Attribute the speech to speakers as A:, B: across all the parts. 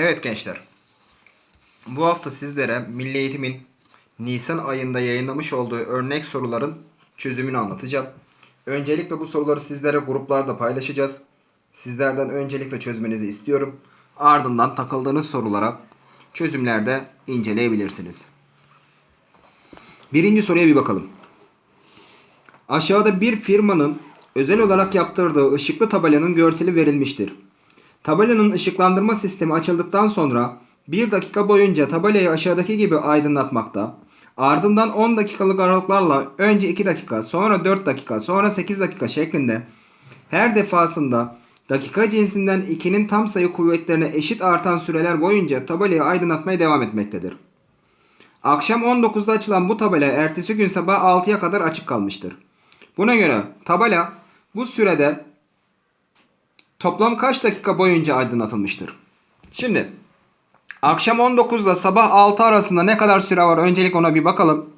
A: Evet gençler. Bu hafta sizlere Milli Eğitim'in Nisan ayında yayınlamış olduğu örnek soruların çözümünü anlatacağım. Öncelikle bu soruları sizlere gruplarda paylaşacağız. Sizlerden öncelikle çözmenizi istiyorum. Ardından takıldığınız sorulara çözümlerde inceleyebilirsiniz. Birinci soruya bir bakalım. Aşağıda bir firmanın özel olarak yaptırdığı ışıklı tabelanın görseli verilmiştir. Tabelanın ışıklandırma sistemi açıldıktan sonra 1 dakika boyunca tabelayı aşağıdaki gibi aydınlatmakta. Ardından 10 dakikalık aralıklarla önce 2 dakika, sonra 4 dakika, sonra 8 dakika şeklinde her defasında dakika cinsinden 2'nin tam sayı kuvvetlerine eşit artan süreler boyunca tabelayı aydınlatmaya devam etmektedir. Akşam 19'da açılan bu tabela ertesi gün sabah 6'ya kadar açık kalmıştır. Buna göre tabela bu sürede toplam kaç dakika boyunca aydınlatılmıştır? Şimdi akşam 19 ile sabah 6 arasında ne kadar süre var? Öncelik ona bir bakalım.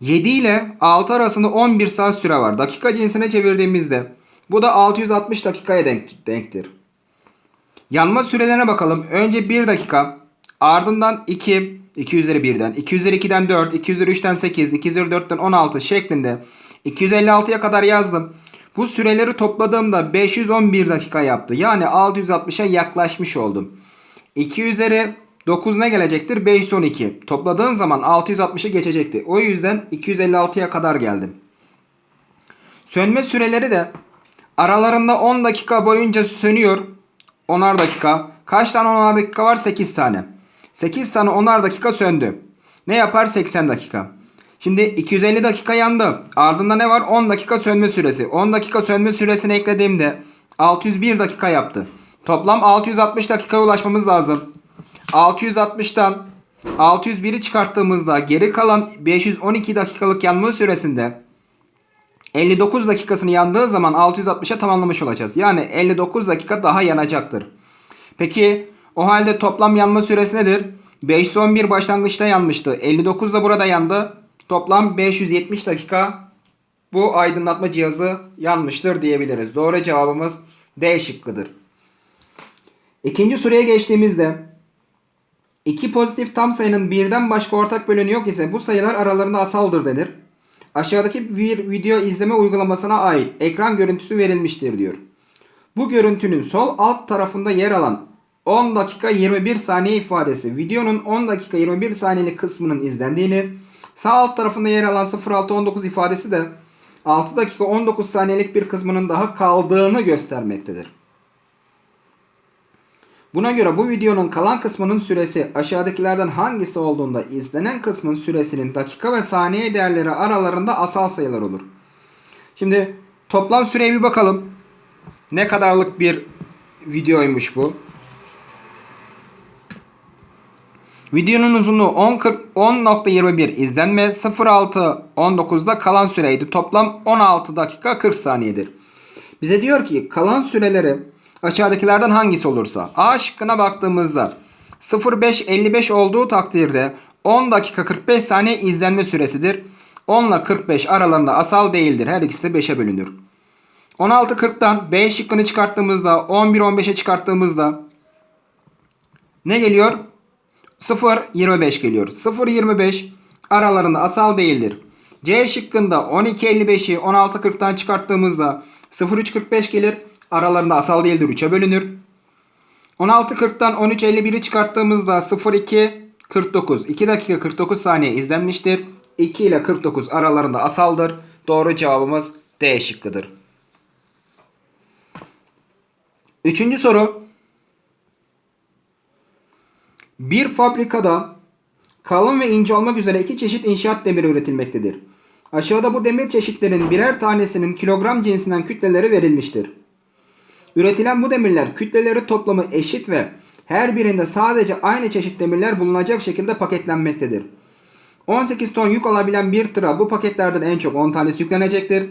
A: 7 ile 6 arasında 11 saat süre var. Dakika cinsine çevirdiğimizde bu da 660 dakikaya denk, denktir. Yanma sürelerine bakalım. Önce 1 dakika, ardından 2, 2 üzeri 1'den, 2 üzeri 2'den 4, 2 üzeri 3'ten 8, 2 üzeri 4'ten 16 şeklinde 256'ya kadar yazdım. Bu süreleri topladığımda 511 dakika yaptı. Yani 660'a yaklaşmış oldum. 2 üzeri 9 ne gelecektir? 512. Topladığın zaman 660'ı geçecekti. O yüzden 256'ya kadar geldim. Sönme süreleri de aralarında 10 dakika boyunca sönüyor. 10'ar dakika. Kaç tane 10'ar dakika var? 8 tane. 8 tane 10'ar dakika söndü. Ne yapar? 80 dakika. Şimdi 250 dakika yandı. Ardında ne var? 10 dakika sönme süresi. 10 dakika sönme süresini eklediğimde 601 dakika yaptı. Toplam 660 dakikaya ulaşmamız lazım. 660'tan 601'i çıkarttığımızda geri kalan 512 dakikalık yanma süresinde 59 dakikasını yandığı zaman 660'a tamamlamış olacağız. Yani 59 dakika daha yanacaktır. Peki o halde toplam yanma süresi nedir? 511 başlangıçta yanmıştı. 59 da burada yandı. Toplam 570 dakika bu aydınlatma cihazı yanmıştır diyebiliriz. Doğru cevabımız D şıkkıdır. İkinci soruya geçtiğimizde iki pozitif tam sayının birden başka ortak böleni yok ise bu sayılar aralarında asaldır denir. Aşağıdaki bir video izleme uygulamasına ait ekran görüntüsü verilmiştir diyor. Bu görüntünün sol alt tarafında yer alan 10 dakika 21 saniye ifadesi videonun 10 dakika 21 saniyelik kısmının izlendiğini, sağ alt tarafında yer alan 0619 ifadesi de 6 dakika 19 saniyelik bir kısmının daha kaldığını göstermektedir. Buna göre bu videonun kalan kısmının süresi aşağıdakilerden hangisi olduğunda izlenen kısmın süresinin dakika ve saniye değerleri aralarında asal sayılar olur. Şimdi toplam süreye bir bakalım. Ne kadarlık bir videoymuş bu? Videonun uzunluğu 10.21 izlenme 06.19'da kalan süreydi. Toplam 16 dakika 40 saniyedir. Bize diyor ki kalan süreleri aşağıdakilerden hangisi olursa. A şıkkına baktığımızda 05.55 olduğu takdirde 10 dakika 45 saniye izlenme süresidir. 10 ile 45 aralarında asal değildir. Her ikisi de 5'e bölünür. 16.40'dan B şıkkını çıkarttığımızda 11.15'e çıkarttığımızda ne geliyor? 0.25 geliyor. 0.25 aralarında asal değildir. C şıkkında 12.55'i 16.40'tan çıkarttığımızda 0.345 gelir. Aralarında asal değildir. 3'e bölünür. 16.40'tan 13.51'i çıkarttığımızda 0.2 2 dakika 49 saniye izlenmiştir. 2 ile 49 aralarında asaldır. Doğru cevabımız D şıkkıdır. Üçüncü soru. Bir fabrikada kalın ve ince olmak üzere iki çeşit inşaat demiri üretilmektedir. Aşağıda bu demir çeşitlerin birer tanesinin kilogram cinsinden kütleleri verilmiştir. Üretilen bu demirler kütleleri toplamı eşit ve her birinde sadece aynı çeşit demirler bulunacak şekilde paketlenmektedir. 18 ton yük alabilen bir tıra bu paketlerden en çok 10 tanesi yüklenecektir.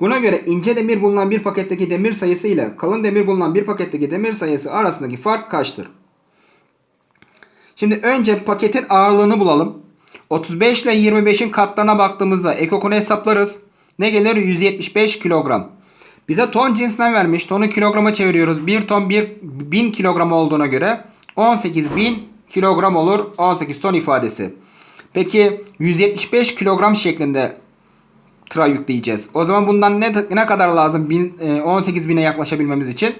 A: Buna göre ince demir bulunan bir paketteki demir sayısı ile kalın demir bulunan bir paketteki demir sayısı arasındaki fark kaçtır? Şimdi önce paketin ağırlığını bulalım. 35 ile 25'in katlarına baktığımızda ekokunu hesaplarız. Ne gelir? 175 kilogram. Bize ton cinsinden vermiş. Tonu kilograma çeviriyoruz. 1 ton 1 1000 kilogram olduğuna göre 18.000 kilogram olur 18 ton ifadesi. Peki 175 kilogram şeklinde tıra yükleyeceğiz. O zaman bundan ne, ne kadar lazım 18.000'e yaklaşabilmemiz için?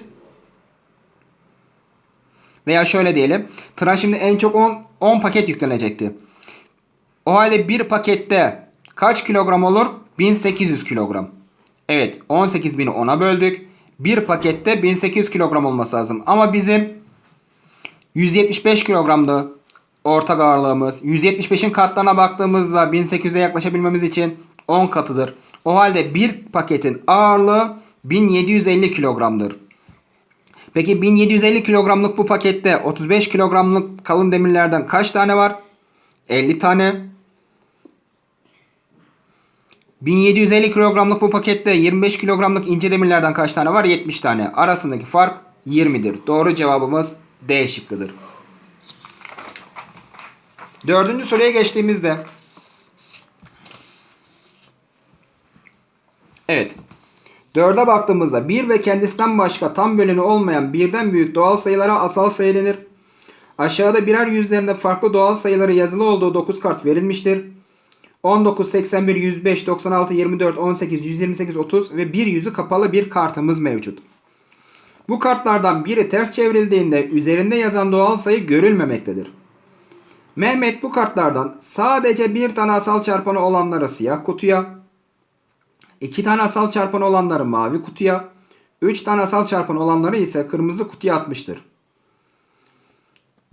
A: Veya şöyle diyelim. Tıra şimdi en çok 10, 10 paket yüklenecekti. O halde bir pakette kaç kilogram olur? 1800 kilogram. Evet 18.000'i 10'a böldük. Bir pakette 1800 kilogram olması lazım. Ama bizim 175 kilogramdı ortak ağırlığımız. 175'in katlarına baktığımızda 1800'e yaklaşabilmemiz için 10 katıdır. O halde bir paketin ağırlığı 1750 kilogramdır. Peki 1750 kilogramlık bu pakette 35 kilogramlık kalın demirlerden kaç tane var? 50 tane. 1750 kilogramlık bu pakette 25 kilogramlık ince demirlerden kaç tane var? 70 tane. Arasındaki fark 20'dir. Doğru cevabımız D şıkkıdır. Dördüncü soruya geçtiğimizde 4'e baktığımızda 1 ve kendisinden başka tam böleni olmayan birden büyük doğal sayılara asal sayı denir. Aşağıda birer yüzlerinde farklı doğal sayıları yazılı olduğu 9 kart verilmiştir. 19, 81, 105, 96, 24, 18, 128, 30 ve bir yüzü kapalı bir kartımız mevcut. Bu kartlardan biri ters çevrildiğinde üzerinde yazan doğal sayı görülmemektedir. Mehmet bu kartlardan sadece bir tane asal çarpanı olanları siyah kutuya, iki tane asal çarpanı olanları mavi kutuya, üç tane asal çarpanı olanları ise kırmızı kutuya atmıştır.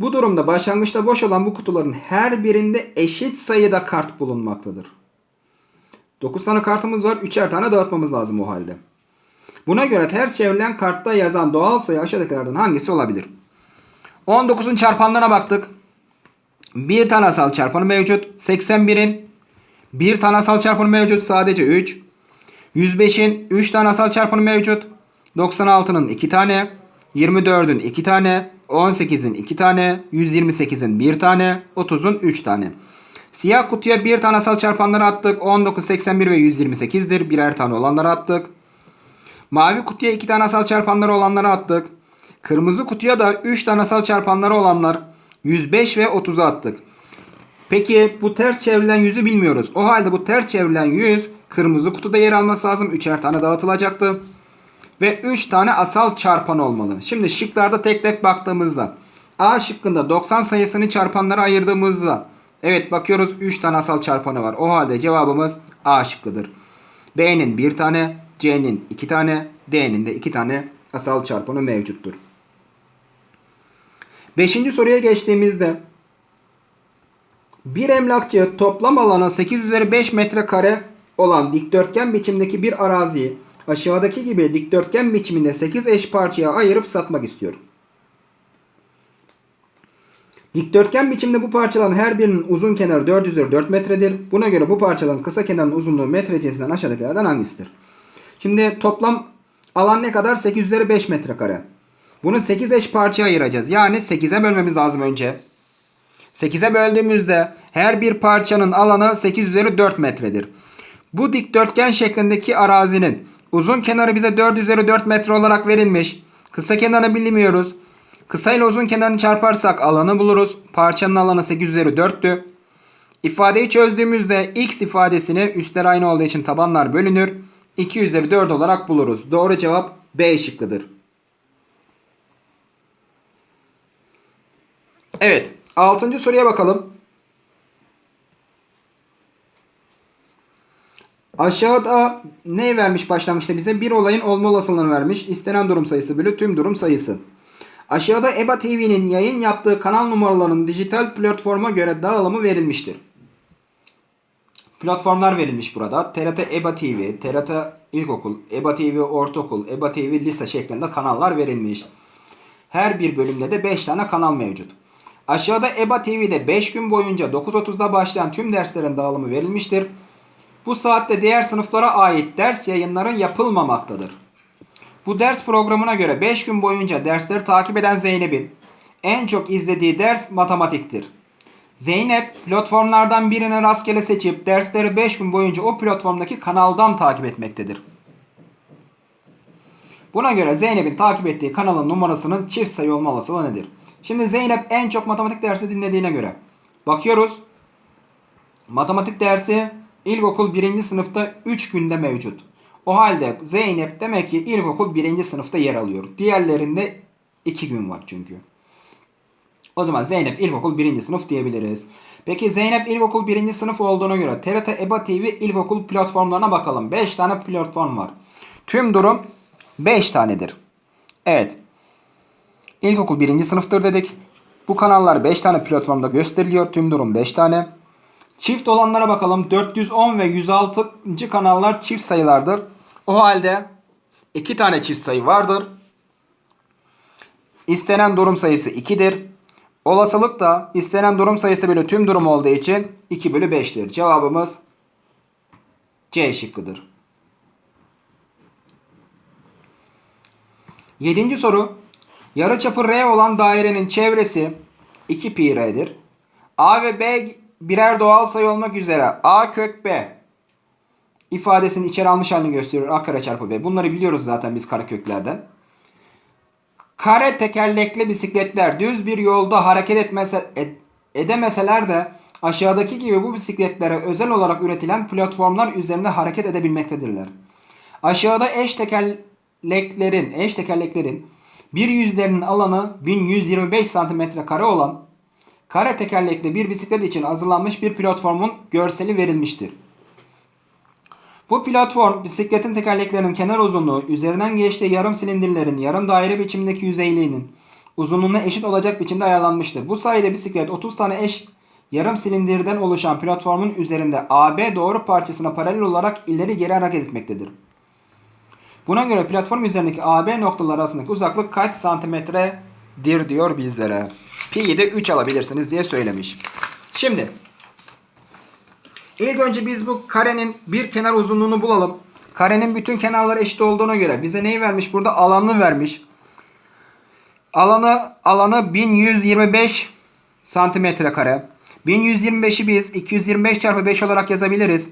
A: Bu durumda başlangıçta boş olan bu kutuların her birinde eşit sayıda kart bulunmaktadır. 9 tane kartımız var. 3'er tane dağıtmamız lazım o halde. Buna göre ters çevrilen kartta yazan doğal sayı aşağıdakilerden hangisi olabilir? 19'un çarpanlarına baktık. Bir tane asal çarpanı mevcut. 81'in bir tane asal çarpanı mevcut. Sadece 3. 105'in 3 tane asal çarpanı mevcut. 96'nın 2 tane. 24'ün 2 tane. 18'in 2 tane. 128'in 1 tane. 30'un 3 tane. Siyah kutuya bir tane asal çarpanları attık. 19, 81 ve 128'dir. Birer tane olanları attık. Mavi kutuya 2 tane asal çarpanları olanları attık. Kırmızı kutuya da 3 tane asal çarpanları olanlar 105 ve 30'u attık. Peki bu ters çevrilen yüzü bilmiyoruz. O halde bu ters çevrilen yüz kırmızı kutuda yer alması lazım. Üçer tane dağıtılacaktı. Ve 3 tane asal çarpan olmalı. Şimdi şıklarda tek tek baktığımızda A şıkkında 90 sayısını çarpanlara ayırdığımızda evet bakıyoruz 3 tane asal çarpanı var. O halde cevabımız A şıkkıdır. B'nin 1 tane, C'nin 2 tane, D'nin de 2 tane asal çarpanı mevcuttur. Beşinci soruya geçtiğimizde bir emlakçı toplam alanı 8 üzeri 5 metrekare olan dikdörtgen biçimdeki bir araziyi aşağıdaki gibi dikdörtgen biçiminde 8 eş parçaya ayırıp satmak istiyor. Dikdörtgen biçimde bu parçaların her birinin uzun kenarı 4 üzeri 4 metredir. Buna göre bu parçaların kısa kenarının uzunluğu metre cinsinden aşağıdakilerden hangisidir? Şimdi toplam alan ne kadar? 8 üzeri 5 metrekare. Bunu 8 eş parçaya ayıracağız. Yani 8'e bölmemiz lazım önce. 8'e böldüğümüzde her bir parçanın alanı 8 üzeri 4 metredir. Bu dikdörtgen şeklindeki arazinin uzun kenarı bize 4 üzeri 4 metre olarak verilmiş. Kısa kenarı bilmiyoruz. Kısa ile uzun kenarını çarparsak alanı buluruz. Parçanın alanı 8 üzeri 4'tü. İfadeyi çözdüğümüzde x ifadesini üstler aynı olduğu için tabanlar bölünür. 2 üzeri 4 olarak buluruz. Doğru cevap B şıkkıdır. Evet. Altıncı soruya bakalım. Aşağıda ne vermiş başlangıçta bize? Bir olayın olma olasılığını vermiş. İstenen durum sayısı bölü tüm durum sayısı. Aşağıda EBA TV'nin yayın yaptığı kanal numaralarının dijital platforma göre dağılımı verilmiştir. Platformlar verilmiş burada. TRT EBA TV, TRT İlkokul, EBA TV Ortaokul, EBA TV Lise şeklinde kanallar verilmiş. Her bir bölümde de 5 tane kanal mevcut. Aşağıda EBA TV'de 5 gün boyunca 9.30'da başlayan tüm derslerin dağılımı verilmiştir. Bu saatte diğer sınıflara ait ders yayınların yapılmamaktadır. Bu ders programına göre 5 gün boyunca dersleri takip eden Zeynep'in en çok izlediği ders matematiktir. Zeynep platformlardan birini rastgele seçip dersleri 5 gün boyunca o platformdaki kanaldan takip etmektedir. Buna göre Zeynep'in takip ettiği kanalın numarasının çift sayı olma olasılığı nedir? Şimdi Zeynep en çok matematik dersi dinlediğine göre bakıyoruz. Matematik dersi ilkokul 1. sınıfta 3 günde mevcut. O halde Zeynep demek ki ilkokul 1. sınıfta yer alıyor. Diğerlerinde 2 gün var çünkü. O zaman Zeynep ilkokul 1. sınıf diyebiliriz. Peki Zeynep ilkokul 1. sınıf olduğuna göre TRT EBA TV ilkokul platformlarına bakalım. 5 tane platform var. Tüm durum 5 tanedir. Evet. İlkokul 1. sınıftır dedik. Bu kanallar 5 tane platformda gösteriliyor. Tüm durum 5 tane. Çift olanlara bakalım. 410 ve 106. kanallar çift sayılardır. O halde 2 tane çift sayı vardır. İstenen durum sayısı 2'dir. Olasılık da istenen durum sayısı bölü tüm durum olduğu için 2 bölü 5'tir. Cevabımız C şıkkıdır. Yedinci soru. Yarıçapı R olan dairenin çevresi 2 pi r'dir. A ve B birer doğal sayı olmak üzere A kök B ifadesini içeri almış halini gösteriyor. A kare çarpı B. Bunları biliyoruz zaten biz kareköklerden. Kare tekerlekli bisikletler düz bir yolda hareket etmese, ed- edemeseler de aşağıdaki gibi bu bisikletlere özel olarak üretilen platformlar üzerinde hareket edebilmektedirler. Aşağıda eş tekerleklerin, eş tekerleklerin bir yüzlerinin alanı 1125 cm kare olan kare tekerlekli bir bisiklet için hazırlanmış bir platformun görseli verilmiştir. Bu platform bisikletin tekerleklerinin kenar uzunluğu üzerinden geçtiği yarım silindirlerin yarım daire biçimindeki yüzeyliğinin uzunluğuna eşit olacak biçimde ayarlanmıştır. Bu sayede bisiklet 30 tane eş yarım silindirden oluşan platformun üzerinde AB doğru parçasına paralel olarak ileri geri hareket etmektedir. Buna göre platform üzerindeki AB noktalar arasındaki uzaklık kaç santimetredir diyor bizlere. Pi'yi de 3 alabilirsiniz diye söylemiş. Şimdi İlk önce biz bu karenin bir kenar uzunluğunu bulalım. Karenin bütün kenarları eşit olduğuna göre bize neyi vermiş burada? Alanını vermiş. Alanı alanı 1125 santimetre kare. 1125'i biz 225 çarpı 5 olarak yazabiliriz.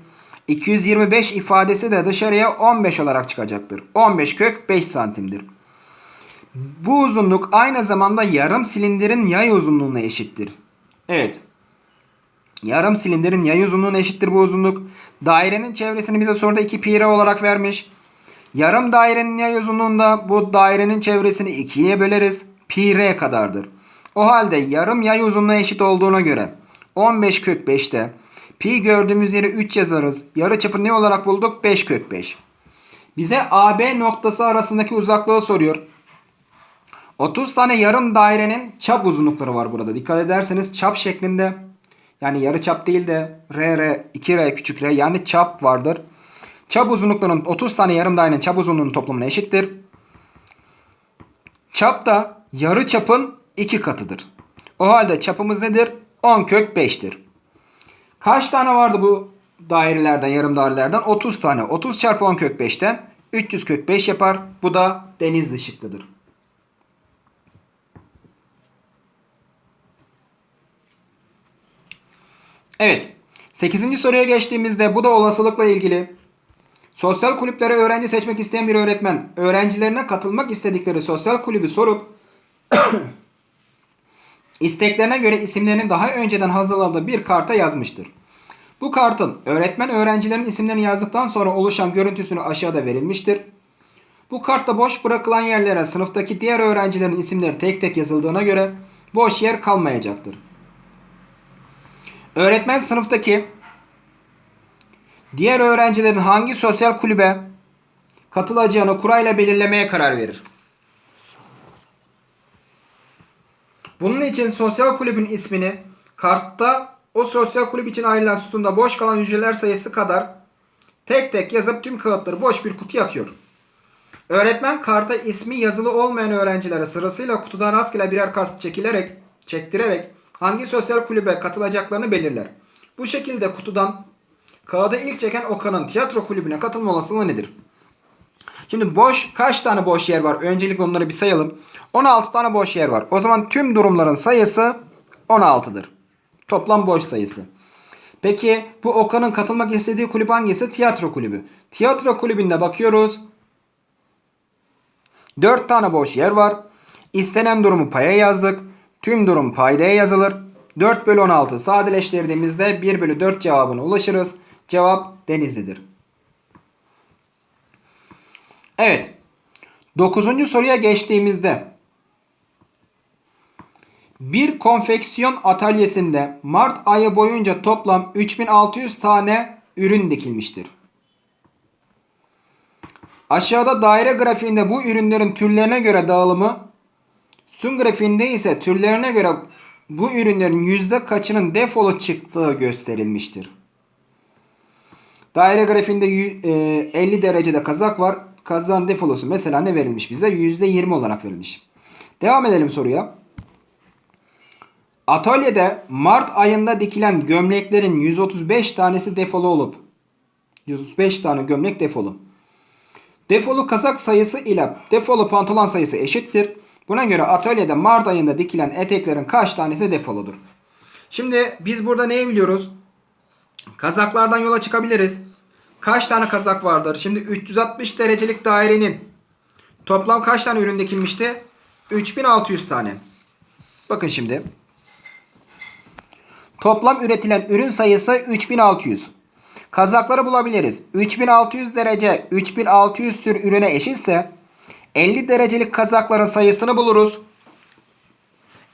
A: 225 ifadesi de dışarıya 15 olarak çıkacaktır. 15 kök 5 santimdir. Bu uzunluk aynı zamanda yarım silindirin yay uzunluğuna eşittir. Evet. Yarım silindirin yay uzunluğuna eşittir bu uzunluk. Dairenin çevresini bize soruda 2 pi r olarak vermiş. Yarım dairenin yay uzunluğunda bu dairenin çevresini 2'ye böleriz. Pi r kadardır. O halde yarım yay uzunluğuna eşit olduğuna göre 15 kök 5'te pi gördüğümüz yere 3 yazarız. Yarı çapı ne olarak bulduk? 5 kök 5. Bize AB noktası arasındaki uzaklığı soruyor. 30 tane yarım dairenin çap uzunlukları var burada. Dikkat ederseniz çap şeklinde yani yarı çap değil de R, R, 2R küçük R yani çap vardır. Çap uzunluklarının 30 tane yarım dairenin çap uzunluğunun toplamına eşittir. Çap da yarı çapın 2 katıdır. O halde çapımız nedir? 10 kök 5'tir. Kaç tane vardı bu dairelerden, yarım dairelerden? 30 tane. 30 çarpı 10 kök 5'ten 300 kök 5 yapar. Bu da denizli şıkkıdır. Evet. 8. soruya geçtiğimizde bu da olasılıkla ilgili. Sosyal kulüplere öğrenci seçmek isteyen bir öğretmen öğrencilerine katılmak istedikleri sosyal kulübü sorup isteklerine göre isimlerini daha önceden hazırladığı bir karta yazmıştır. Bu kartın öğretmen öğrencilerin isimlerini yazdıktan sonra oluşan görüntüsünü aşağıda verilmiştir. Bu kartta boş bırakılan yerlere sınıftaki diğer öğrencilerin isimleri tek tek yazıldığına göre boş yer kalmayacaktır. Öğretmen sınıftaki diğer öğrencilerin hangi sosyal kulübe katılacağını kurayla belirlemeye karar verir. Bunun için sosyal kulübün ismini kartta o sosyal kulüp için ayrılan sütunda boş kalan hücreler sayısı kadar tek tek yazıp tüm kağıtları boş bir kutuya atıyor. Öğretmen karta ismi yazılı olmayan öğrencilere sırasıyla kutudan rastgele birer kart çekilerek, çektirerek hangi sosyal kulübe katılacaklarını belirler. Bu şekilde kutudan kağıda ilk çeken Okan'ın tiyatro kulübüne katılma olasılığı nedir? Şimdi boş kaç tane boş yer var? Öncelikle onları bir sayalım. 16 tane boş yer var. O zaman tüm durumların sayısı 16'dır. Toplam boş sayısı. Peki bu Okan'ın katılmak istediği kulüp hangisi? Tiyatro kulübü. Tiyatro kulübünde bakıyoruz. 4 tane boş yer var. İstenen durumu paya yazdık. Tüm durum paydaya yazılır. 4 bölü 16 sadeleştirdiğimizde 1 bölü 4 cevabına ulaşırız. Cevap Denizli'dir. Evet. 9. soruya geçtiğimizde bir konfeksiyon atölyesinde Mart ayı boyunca toplam 3600 tane ürün dikilmiştir. Aşağıda daire grafiğinde bu ürünlerin türlerine göre dağılımı, sütun grafiğinde ise türlerine göre bu ürünlerin yüzde kaçının defolu çıktığı gösterilmiştir. Daire grafiğinde yü- e, 50 derecede kazak var. Kazağın defolusu mesela ne verilmiş bize? %20 olarak verilmiş. Devam edelim soruya. Atölyede Mart ayında dikilen gömleklerin 135 tanesi defolu olup 135 tane gömlek defolu. Defolu kazak sayısı ile defolu pantolon sayısı eşittir. Buna göre atölyede Mart ayında dikilen eteklerin kaç tanesi defoludur? Şimdi biz burada neyi biliyoruz? Kazaklardan yola çıkabiliriz. Kaç tane kazak vardır? Şimdi 360 derecelik dairenin toplam kaç tane ürün dikilmişti? 3600 tane. Bakın şimdi. Toplam üretilen ürün sayısı 3600. Kazakları bulabiliriz. 3600 derece 3600 tür ürüne eşitse 50 derecelik kazakların sayısını buluruz.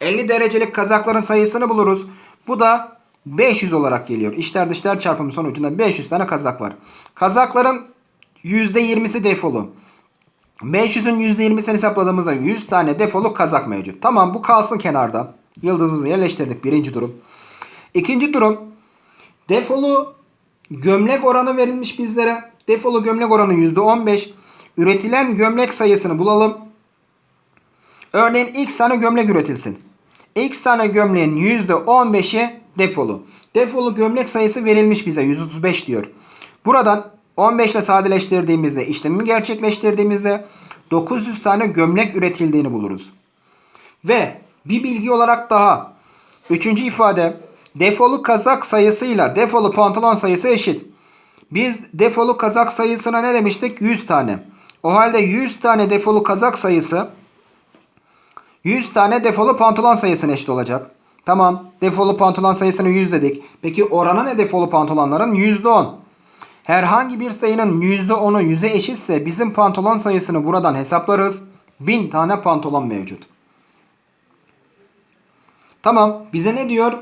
A: 50 derecelik kazakların sayısını buluruz. Bu da 500 olarak geliyor. İçler dışlar çarpımı sonucunda 500 tane kazak var. Kazakların %20'si defolu. 500'ün %20'sini hesapladığımızda 100 tane defolu kazak mevcut. Tamam bu kalsın kenarda. Yıldızımızı yerleştirdik birinci durum. İkinci durum. Defolu gömlek oranı verilmiş bizlere. Defolu gömlek oranı %15. Üretilen gömlek sayısını bulalım. Örneğin x tane gömlek üretilsin. X tane gömleğin %15'i defolu. Defolu gömlek sayısı verilmiş bize 135 diyor. Buradan 15 ile sadeleştirdiğimizde işlemi gerçekleştirdiğimizde 900 tane gömlek üretildiğini buluruz. Ve bir bilgi olarak daha. Üçüncü ifade defolu kazak sayısıyla defolu pantolon sayısı eşit. Biz defolu kazak sayısına ne demiştik? 100 tane. O halde 100 tane defolu kazak sayısı 100 tane defolu pantolon sayısına eşit olacak. Tamam. Defolu pantolon sayısını 100 dedik. Peki oranı ne defolu pantolonların? %10. Herhangi bir sayının %10'u 100'e eşitse bizim pantolon sayısını buradan hesaplarız. 1000 tane pantolon mevcut. Tamam. Bize ne diyor?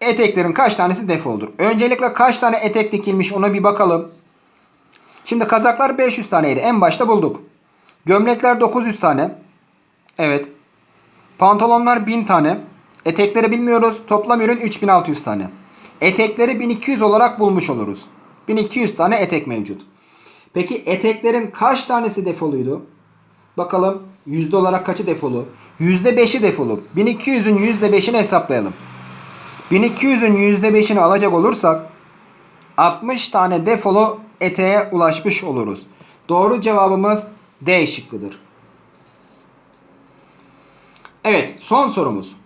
A: Eteklerin kaç tanesi defoludur? Öncelikle kaç tane etek dikilmiş ona bir bakalım. Şimdi kazaklar 500 taneydi. En başta bulduk. Gömlekler 900 tane. Evet. Pantolonlar 1000 tane. Etekleri bilmiyoruz. Toplam ürün 3600 tane. Etekleri 1200 olarak bulmuş oluruz. 1200 tane etek mevcut. Peki eteklerin kaç tanesi defoluydu? Bakalım yüzde olarak kaçı defolu? %5'i defolu. 1200'ün %5'ini hesaplayalım. 1200'ün %5'ini alacak olursak 60 tane defolu eteğe ulaşmış oluruz. Doğru cevabımız D şıkkıdır. Evet son sorumuz.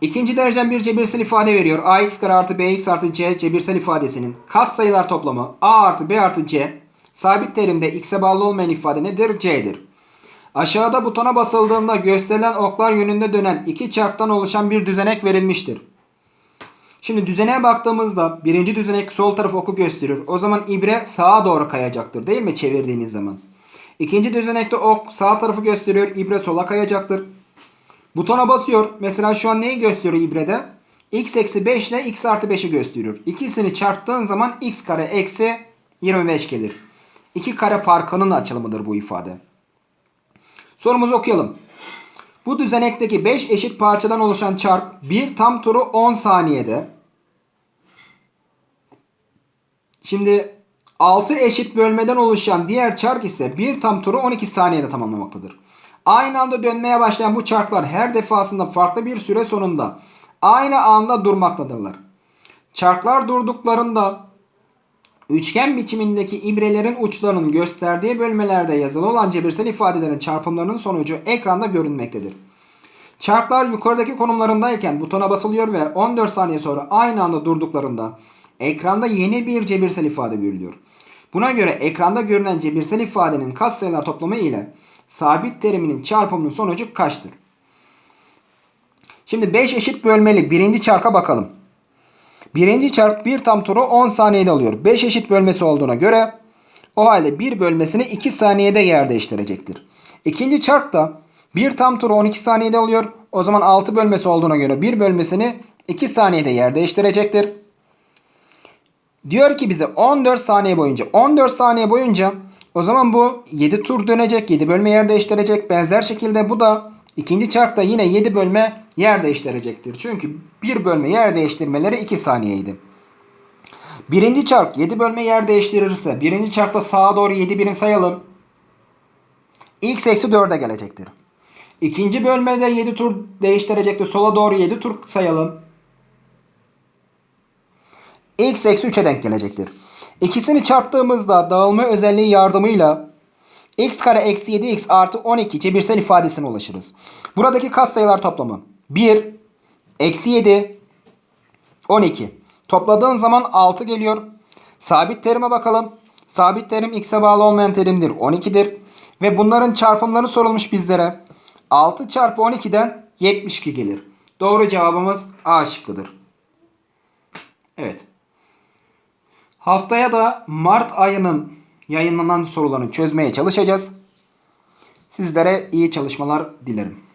A: İkinci dereceden bir cebirsel ifade veriyor. ax kare artı bx artı c cebirsel ifadesinin katsayılar toplamı a artı b artı c sabit terimde x'e bağlı olmayan ifade nedir? c'dir. Aşağıda butona basıldığında gösterilen oklar yönünde dönen iki çarktan oluşan bir düzenek verilmiştir. Şimdi düzeneğe baktığımızda birinci düzenek sol taraf oku gösteriyor. O zaman ibre sağa doğru kayacaktır değil mi çevirdiğiniz zaman? İkinci düzenekte ok sağ tarafı gösteriyor. ibre sola kayacaktır. Butona basıyor. Mesela şu an neyi gösteriyor ibrede? x eksi 5 ile x artı 5'i gösteriyor. İkisini çarptığın zaman x kare eksi 25 gelir. İki kare farkının açılımıdır bu ifade. Sorumuzu okuyalım. Bu düzenekteki 5 eşit parçadan oluşan çark bir tam turu 10 saniyede. Şimdi 6 eşit bölmeden oluşan diğer çark ise bir tam turu 12 saniyede tamamlamaktadır. Aynı anda dönmeye başlayan bu çarklar her defasında farklı bir süre sonunda aynı anda durmaktadırlar. Çarklar durduklarında üçgen biçimindeki ibrelerin uçlarının gösterdiği bölmelerde yazılı olan cebirsel ifadelerin çarpımlarının sonucu ekranda görünmektedir. Çarklar yukarıdaki konumlarındayken butona basılıyor ve 14 saniye sonra aynı anda durduklarında ekranda yeni bir cebirsel ifade görülüyor. Buna göre ekranda görünen cebirsel ifadenin katsayılar toplamı ile sabit teriminin çarpımının sonucu kaçtır? Şimdi 5 eşit bölmeli birinci çarka bakalım. Birinci çark bir tam turu 10 saniyede alıyor. 5 eşit bölmesi olduğuna göre o halde bir bölmesini 2 saniyede yer değiştirecektir. İkinci çark da bir tam turu 12 saniyede alıyor. O zaman 6 bölmesi olduğuna göre bir bölmesini 2 saniyede yer değiştirecektir. Diyor ki bize 14 saniye boyunca 14 saniye boyunca o zaman bu 7 tur dönecek 7 bölme yer değiştirecek. Benzer şekilde bu da ikinci çarkta yine 7 bölme yer değiştirecektir. Çünkü bir bölme yer değiştirmeleri 2 saniyeydi. Birinci çark 7 bölme yer değiştirirse birinci çarkta sağa doğru 7 birim sayalım. X eksi 4'e gelecektir. İkinci bölmede 7 tur değiştirecektir. Sola doğru 7 tur sayalım. X eksi 3'e denk gelecektir. İkisini çarptığımızda dağılma özelliği yardımıyla x kare eksi 7x artı 12 cebirsel ifadesine ulaşırız. Buradaki katsayılar toplamı 1, eksi 7, 12. Topladığın zaman 6 geliyor. Sabit terime bakalım. Sabit terim x'e bağlı olmayan terimdir. 12'dir. Ve bunların çarpımları sorulmuş bizlere. 6 çarpı 12'den 72 gelir. Doğru cevabımız A şıkkıdır. Evet. Haftaya da Mart ayının yayınlanan sorularını çözmeye çalışacağız. Sizlere iyi çalışmalar dilerim.